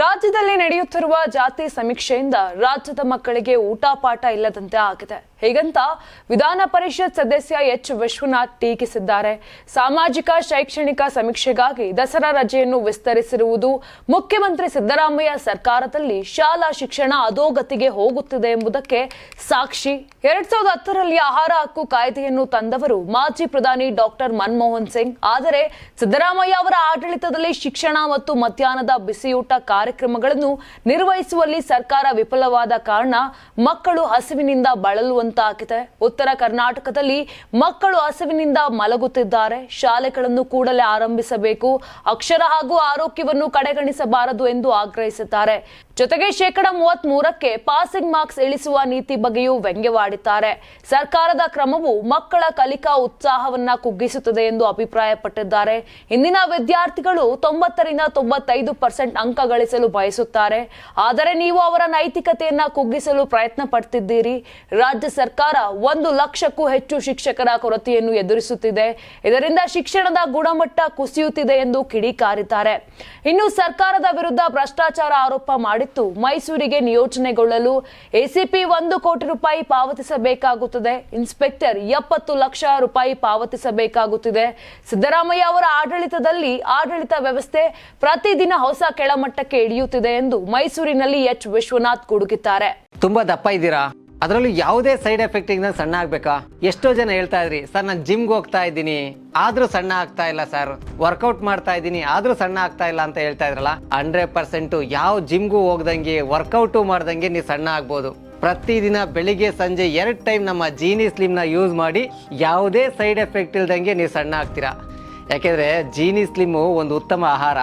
ರಾಜ್ಯದಲ್ಲಿ ನಡೆಯುತ್ತಿರುವ ಜಾತಿ ಸಮೀಕ್ಷೆಯಿಂದ ರಾಜ್ಯದ ಮಕ್ಕಳಿಗೆ ಊಟ ಪಾಠ ಇಲ್ಲದಂತೆ ಆಗಿದೆ. ಹೀಗಂತ ವಿಧಾನ ಪರಿಷತ್ ಸದಸ್ಯ ಎಚ್. ವಿಶ್ವನಾಥ್ ಟೀಕಿಸಿದ್ದಾರೆ. ಸಾಮಾಜಿಕ, ಶೈಕ್ಷಣಿಕ ಸಮೀಕ್ಷೆಗಾಗಿ ದಸರಾ ರಜೆಯನ್ನು ವಿಸ್ತರಿಸಿರುವುದು ಮುಖ್ಯಮಂತ್ರಿ ಸಿದ್ದರಾಮಯ್ಯ ಸರ್ಕಾರದಲ್ಲಿ ಶಾಲಾ ಶಿಕ್ಷಣ ಅಧೋಗತಿಗೆ ಹೋಗುತ್ತಿದೆ ಎಂಬುದಕ್ಕೆ ಸಾಕ್ಷಿ. ಎರಡ್ ಸಾವಿರದ ಹತ್ತರಲ್ಲಿ ಆಹಾರ ಹಕ್ಕು ಕಾಯ್ದೆಯನ್ನು ತಂದವರು ಮಾಜಿ ಪ್ರಧಾನಿ ಡಾಕ್ಟರ್ ಮನಮೋಹನ್ ಸಿಂಗ್. ಆದರೆ ಸಿದ್ದರಾಮಯ್ಯ ಅವರ ಆಡಳಿತದಲ್ಲಿ ಶಿಕ್ಷಣ ಮತ್ತು ಮಧ್ಯಾಹ್ನದ ಬಿಸಿಯೂಟ ಕಾರ್ಯಕ್ರಮಗಳನ್ನು ನಿರ್ವಹಿಸುವಲ್ಲಿ ಸರ್ಕಾರ ವಿಫಲವಾದ ಕಾರಣ ಮಕ್ಕಳು ಹಸಿವಿನಿಂದ ಬಳಲುವಂತಾಗಿದೆ. ಉತ್ತರ ಕರ್ನಾಟಕದಲ್ಲಿ ಮಕ್ಕಳು ಹಸಿವಿನಿಂದ ಮಲಗುತ್ತಿದ್ದಾರೆ. ಶಾಲೆಗಳನ್ನು ಕೂಡಲೇ ಆರಂಭಿಸಬೇಕು. ಅಕ್ಷರ ಹಾಗೂ ಆರೋಗ್ಯವನ್ನು ಕಡೆಗಣಿಸಬಾರದು ಎಂದು ಆಗ್ರಹಿಸಿದ್ದಾರೆ. ಜೊತೆಗೆ ಶೇಕಡ ಮೂವತ್ತ್ ಮೂರಕ್ಕೆ ಪಾಸಿಂಗ್ ಮಾರ್ಕ್ಸ್ ಇಳಿಸುವ ನೀತಿ ಬಗ್ಗೆಯೂ ವ್ಯಂಗ್ಯವಾಡಿದ್ದಾರೆ. ಸರ್ಕಾರದ ಕ್ರಮವು ಮಕ್ಕಳ ಕಲಿಕಾ ಉತ್ಸಾಹವನ್ನ ಕುಗ್ಗಿಸುತ್ತದೆ ಎಂದು ಅಭಿಪ್ರಾಯಪಟ್ಟಿದ್ದಾರೆ. ಇಂದಿನ ವಿದ್ಯಾರ್ಥಿಗಳು ತೊಂಬತ್ತರಿಂದ ತೊಂಬತ್ತೈದು ಪರ್ಸೆಂಟ್ ಅಂಕ ಗಳಿಸಲು ಬಯಸುತ್ತಾರೆ. ಆದರೆ ನೀವು ಅವರ ನೈತಿಕತೆಯನ್ನ ಕುಗ್ಗಿಸಲು ಪ್ರಯತ್ನ ಪಡ್ತಿದ್ದೀರಿ. ರಾಜ್ಯ ಸರ್ಕಾರ ಒಂದು ಲಕ್ಷಕ್ಕೂ ಹೆಚ್ಚು ಶಿಕ್ಷಕರ ಕೊರತೆಯನ್ನು ಎದುರಿಸುತ್ತಿದೆ. ಇದರಿಂದ ಶಿಕ್ಷಣದ ಗುಣಮಟ್ಟ ಕುಸಿಯುತ್ತಿದೆ ಎಂದು ಕಿಡಿಕಾರಿದ್ದಾರೆ. ಇನ್ನು ಸರ್ಕಾರದ ವಿರುದ್ಧ ಭ್ರಷ್ಟಾಚಾರ ಆರೋಪ ಮಾಡಿತ್ತು ಮೈಸೂರಿಗೆ ನಿಯೋಜನೆಗೊಳ್ಳಲು ಎಸಿಪಿ ಒಂದು ಕೋಟಿ ರೂಪಾಯಿ ಪಾವತಿಸಬೇಕಾಗುತ್ತದೆ. ಇನ್ಸ್ಪೆಕ್ಟರ್ ಎಪ್ಪತ್ತು ಲಕ್ಷ ರೂಪಾಯಿ ಪಾವತಿಸಬೇಕಾಗುತ್ತಿದೆ. ಸಿದ್ದರಾಮಯ್ಯ ಅವರ ಆಡಳಿತದಲ್ಲಿ ಆಡಳಿತ ವ್ಯವಸ್ಥೆ ಪ್ರತಿದಿನ ಹೊಸ ಕೆಳಮಟ್ಟಕ್ಕೆ ಇಳಿಯುತ್ತಿದೆ ಎಂದು ಮೈಸೂರಿನಲ್ಲಿ ಎಚ್ ವಿಶ್ವನಾಥ್ ಗುಡುಗಿದ್ದಾರೆ. ತುಂಬಾ ದಪ್ಪ ಇದ್ದೀರಾ? ಅದರಲ್ಲೂ ಯಾವುದೇ ಸೈಡ್ ಎಫೆಕ್ಟ್ ಇಂದ ಸಣ್ಣ ಆಗ್ಬೇಕಾ? ಎಷ್ಟೋ ಜನ ಹೇಳ್ತಾ ಇದ್ರಿ, ಸರ್, ನಾನು ಜಿಮ್ಗೆ ಹೋಗ್ತಾ ಇದ್ದೀನಿ. ಆದ್ರೂ ಸಣ್ಣ ಆಗ್ತಾ ಇಲ್ಲ, ಸರ್. ವರ್ಕೌಟ್ ಮಾಡ್ತಾ ಇದ್ದೀನಿ, ಆದ್ರೂ ಸಣ್ಣ ಆಗ್ತಾ ಇಲ್ಲ ಅಂತ ಹೇಳ್ತಾ ಇದ್ರಲ್ಲ, ಹಂಡ್ರೆಡ್ ಪರ್ಸೆಂಟ್ ಯಾವ ಜಿಮ್ಗೂ ಹೋಗ್ದಂಗೆ, ವರ್ಕೌಟು ಮಾಡ್ದಂಗೆ ನೀವು ಸಣ್ಣ ಆಗ್ಬೋದು. ಪ್ರತಿದಿನ ಬೆಳಿಗ್ಗೆ, ಸಂಜೆ ಎರಡು ಟೈಮ್ ನಮ್ಮ ಜೀನಿ ಸ್ಲಿಮ್ನ ಯೂಸ್ ಮಾಡಿ ಯಾವುದೇ ಸೈಡ್ ಎಫೆಕ್ಟ್ ಇಲ್ದಂಗೆ ನೀವು ಸಣ್ಣ ಆಗ್ತೀರಾ? ಯಾಕೆಂದ್ರೆ ಜೀನಿ ಸ್ಲಿಮ್ಮು ಒಂದು ಉತ್ತಮ ಆಹಾರ.